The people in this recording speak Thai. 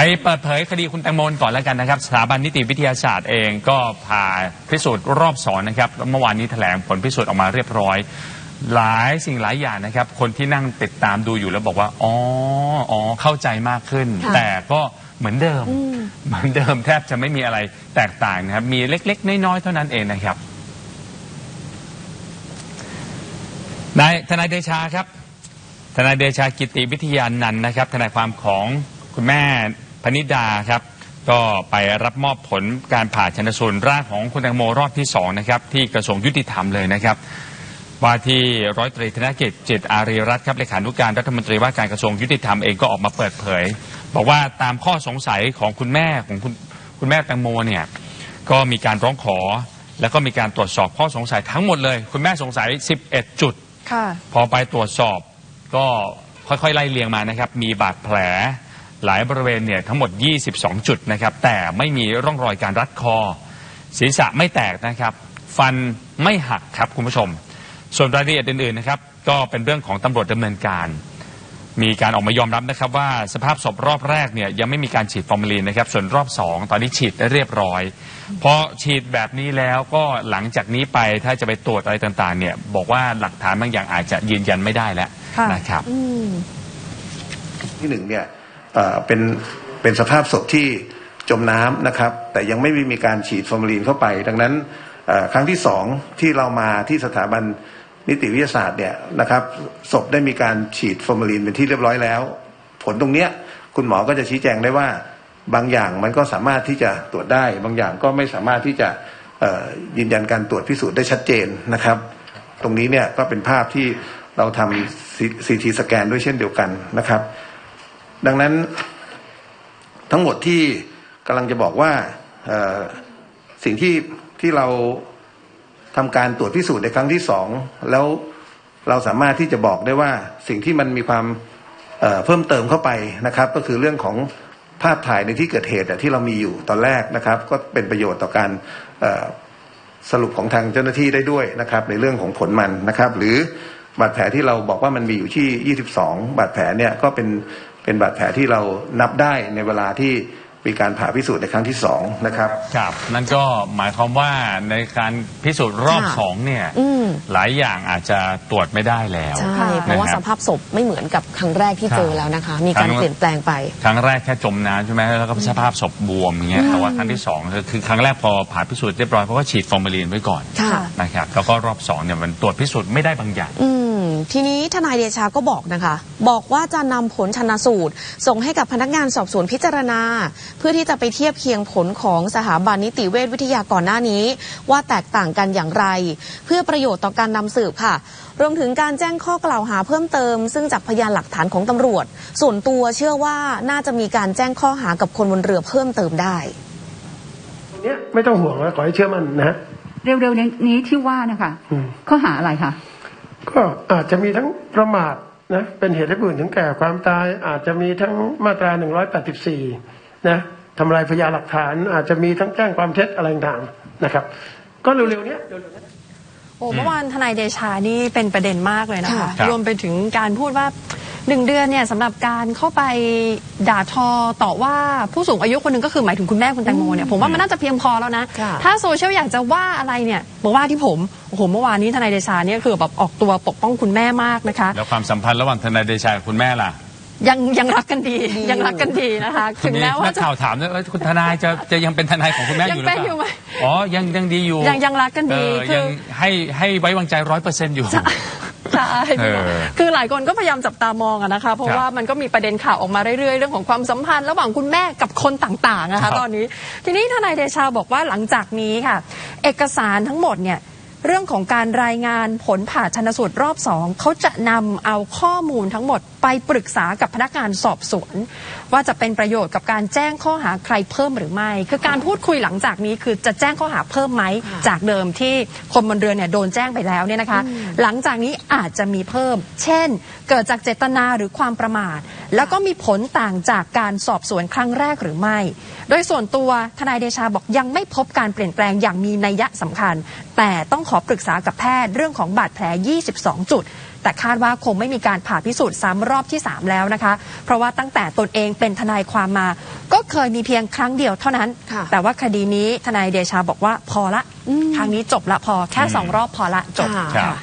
ไปเปิดเผยคดีคุณแตงโมก่อนแล้วกันนะครับ สถาบันนิติวิทยาศาสตร์เองก็ผ่าพิสูจน์รอบสองนะครับแล้วเมื่อวานนี้แถลงผลพิสูจน์ออกมาเรียบร้อย หลายสิ่งหลายอย่างนะครับ คนที่นั่งติดตามดูอยู่แล้วบอกว่า อ๋ออ๋อเข้าใจมากขึ้นค่ะแต่ก็เหมือนเดิม เหมือนเดิมแทบจะไม่มีอะไรแตกต่างนะครับ มีเล็ก ๆ น้อย ๆ เท่านั้นเองนะครับนายทนายเดชาครับ ทนายเดชากิติวิทยานันท์นะครับ ทนายความของคุณแม่ พนิดาครับ ก็ไปรับมอบผลการผ่าชนสูตรร่างของคุณแตงโมรอบที่สองนะครับ ที่กระทรวงยุติธรรมเลยนะครับ ว่าที่ร้อยตรีธนกิจจิตอารีรัตน์ครับเลขานุการรัฐมนตรีว่าการกระทรวงยุติธรรมเองก็ออกมาเปิดเผย บอกว่าตามข้อสงสัยของคุณแม่ของคุณคุณแม่แตงโมเนี่ยก็มีการร้องขอ แล้วก็มีการตรวจสอบข้อสงสัยทั้งหมดเลย คุณแม่สงสัย 11 จุดค่ะพอไปตรวจสอบก็ค่อยๆไล่เรียงมานะครับ มีบาดแผล หลายบริเวณเนี่ยทั้งหมด 22 จุดนะครับ แต่ไม่มีร่องรอยการรัดคอ ศีรษะไม่แตกนะครับ ฟันไม่หักครับคุณผู้ชม ส่วนรายละเอียดอื่นๆนะครับก็เป็นเรื่องของตำรวจดำเนินการ มีการออกมายอมรับนะครับว่าสภาพศพรอบแรกเนี่ยยังไม่มีการฉีดฟอร์มาลีนนะครับ ส่วนรอบสองตอนนี้ฉีดได้เรียบร้อยพอฉีดแบบนี้แล้วก็หลังจากนี้ไปถ้าจะไปตรวจอะไรต่างๆ เนี่ย บอกว่าหลักฐานบางอย่างอาจจะยืนยันไม่ได้แล้วค่ะนะครับอืมที่หนึ่งเนี่ย เป็นเป็นสภาพศพที่จมน้ำนะครับ แต่ยังไม่มีการฉีดฟอร์มาลีนเข้าไป ดังนั้นครั้งที่สองที่เรามาที่สถาบันนิติวิทยาศาสตร์เนี่ยนะครับศพได้มีการฉีดฟอร์มาลีนเป็นที่เรียบร้อยแล้ว ผลตรงเนี้ยคุณหมอก็จะชี้แจงได้ว่าบางอย่างมันก็สามารถที่จะตรวจได้ บางอย่างก็ไม่สามารถที่จะยืนยันการตรวจพิสูจน์ได้ชัดเจนนะครับ ตรงนี้เนี่ยก็เป็นภาพที่เราทำซีทีสแกนด้วยเช่นเดียวกันนะครับ ดังนั้นทั้งหมดที่กำลังจะบอกว่าสิ่งที่ที่เราทำการตรวจพิสูจน์ในครั้งที่สองแล้วเราสามารถที่จะบอกได้ว่าสิ่งที่มันมีความเเพิ่มเติมเข้าไปนะครับ ก็คือเรื่องของภาพถ่ายในที่เกิดเหตุที่เรามีอยู่ตอนแรกนะครับ ก็เป็นประโยชน์ต่อการสรุปของทางเจ้าหน้าที่ได้ด้วยนะครับ ในเรื่องของผลมันนะครับ หรือบาดแผลที่เราบอกว่ามันมีอยู่ที่ 22 บาดแผลเนี่ยก็เป็น เป็นบาดแผลที่เรานับได้ในเวลาที่มีการผ่าพิสูจน์ในครั้งที่สองนะครับครับ นั่นก็หมายความว่าในการพิสูจน์รอบค่ะสองเนี่ยอืมหลายอย่างอาจจะตรวจไม่ได้แล้วใช่เพราะว่านะคสบภาพศพไม่เหมือนกับครั้งแรกที่ครับเจอแล้วนะคะ มีการครั้งเปลี่ยนแปลงไป ครั้งแรกแค่จมน้ำใช่ไหมแล้วก็สภาพศพบวมอย่างเงี้ยแต่ว่าครั้งที่สองคือคือครั้งแรกพอผ่าพิสูจน์เรียบร้อยเพราะว่าฉีดฟอร์มาลีนไว้ก่อนค่ะนะครับแล้วก็รอบสองเนี่ยมันตรวจพิสูจน์ไม่ได้บางอย่างอืม ทีนี้ทนายเดชาก็บอกนะคะ บอกว่าจะนำผลชนสูตร ส่งให้กับพนักงานสอบสวนพิจารณา เพื่อที่จะไปเทียบเคียงผลของสถาบันนิติเวชวิทยาก่อนหน้านี้ ว่าแตกต่างกันอย่างไร เพื่อประโยชน์ต่อการนำสืบค่ะ รวมถึงการแจ้งข้อกล่าวหาเพิ่มเติม ซึ่งจากพยานหลักฐานของตำรวจ ส่วนตัวเชื่อว่าน่าจะมีการแจ้งข้อหากับคนบนเรือเพิ่มเติมได้เนี้ยไม่ต้องห่วงนะขอให้เชื่อมั่นนะฮะเร็วๆนี้ที่ว่านะคะอืมข้อหาอะไรคะ ก็อาจจะมีทั้งประมาทนะเป็นเหตุให้ผู้อื่นถึงแก่ความตาย อาจจะมีทั้งมาตรา 184 นะทำลายพยานหลักฐาน อาจจะมีทั้งแจ้งความเท็จอะไรต่างๆนะครับ ก็เร็วๆนี้เร็วๆเนี้ย โอ้เมื่อวานทนายเดชานี่เป็นประเด็นมากเลยนะคะ ค่ะครับรวมไปถึงการพูดว่าหนึ่งเดือนเนี่ยสำหรับการเข้าไปด่าทอต่อว่าผู้สูงอายุคนหนึ่งก็คือหมายถึงคุณแม่คุณแตงโมเนี่ยผมว่ามันน่าจะเพียงพอแล้วนะ ค่ะ ถ้าโซเชียลอยากจะว่าอะไรเนี่ยมาว่าที่ผมโอ้โหเมื่อวานนี้ทนายเดชาเนี่ยคือแบบออกตัวปกป้องคุณแม่มากนะคะ แล้วความสัมพันธ์ระหว่างทนายเดชากับคุณแม่ล่ะ ยังยังรักกันดียังรักกันดีนะคะ ถึงแม้ว่านักจะข่าวถามด้วยว่าคุณทนายจะจะยังเป็นทนายของคุณแม่อยู่หรือเปยังเป็นอยู่ไหมล่าอ๋อยังยังดีอยู่ยังยังรักกันดีเออคือยังให้ให้ไว้วางใจร้อยเปอร์เซ็นต์อยู่ ใช่เออคือหลายคนก็พยายามจับตามองอะนะคะ เพราะครับว่ามันก็มีประเด็นข่าวออกมาเรื่อยๆ เรื่องของความสัมพันธ์ระหว่างคุณแม่กับคนต่างๆนะครัคะ บ ตอนนี้ ทีนี้ทนายเดชาบอกว่าหลังจากนี้ค่ะ เอกสารทั้งหมดเนี่ย เรื่องของการรายงานผลผ่าชนสูตรรอบสองเขาจะนำเอาข้อมูลทั้งหมดไปปรึกษากับพนักงานสอบสวน ว่าจะเป็นประโยชน์กับการแจ้งข้อหาใครเพิ่มหรือไม่ คือการพูดคุยหลังจากนี้คือจะแจ้งข้อหาเพิ่มไหมจากเดิมที่คนบนเรือเนี่ยโดนแจ้งไปแล้วเนี่ยนะคะ หลังจากนี้อาจจะมีเพิ่ม เช่น เกิดจากเจตนาหรือความประมาท แล้วก็มีผลต่างจากการสอบสวนครั้งแรกหรือไม่ โดยส่วนตัวทนายเดชาบอกยังไม่พบการเปลี่ยนแปลงอย่างมีนัยยะสำคัญ แต่ต้องขอปรึกษากับแพทย์เรื่องของบาดแผล 22 จุด แต่คาดว่าคงไม่มีการผ่าพิสูจน์ซ้ำรอบที่ 3 แล้วนะคะ เพราะว่าตั้งแต่ตนเองเป็นทนายความมา ก็เคยมีเพียงครั้งเดียวเท่านั้นค่ะแต่ว่าคดีนี้ทนายเดชาบอกว่าพอละอืมครั้งนี้จบละพอแค่สองรอบพอละจบค่ะครับ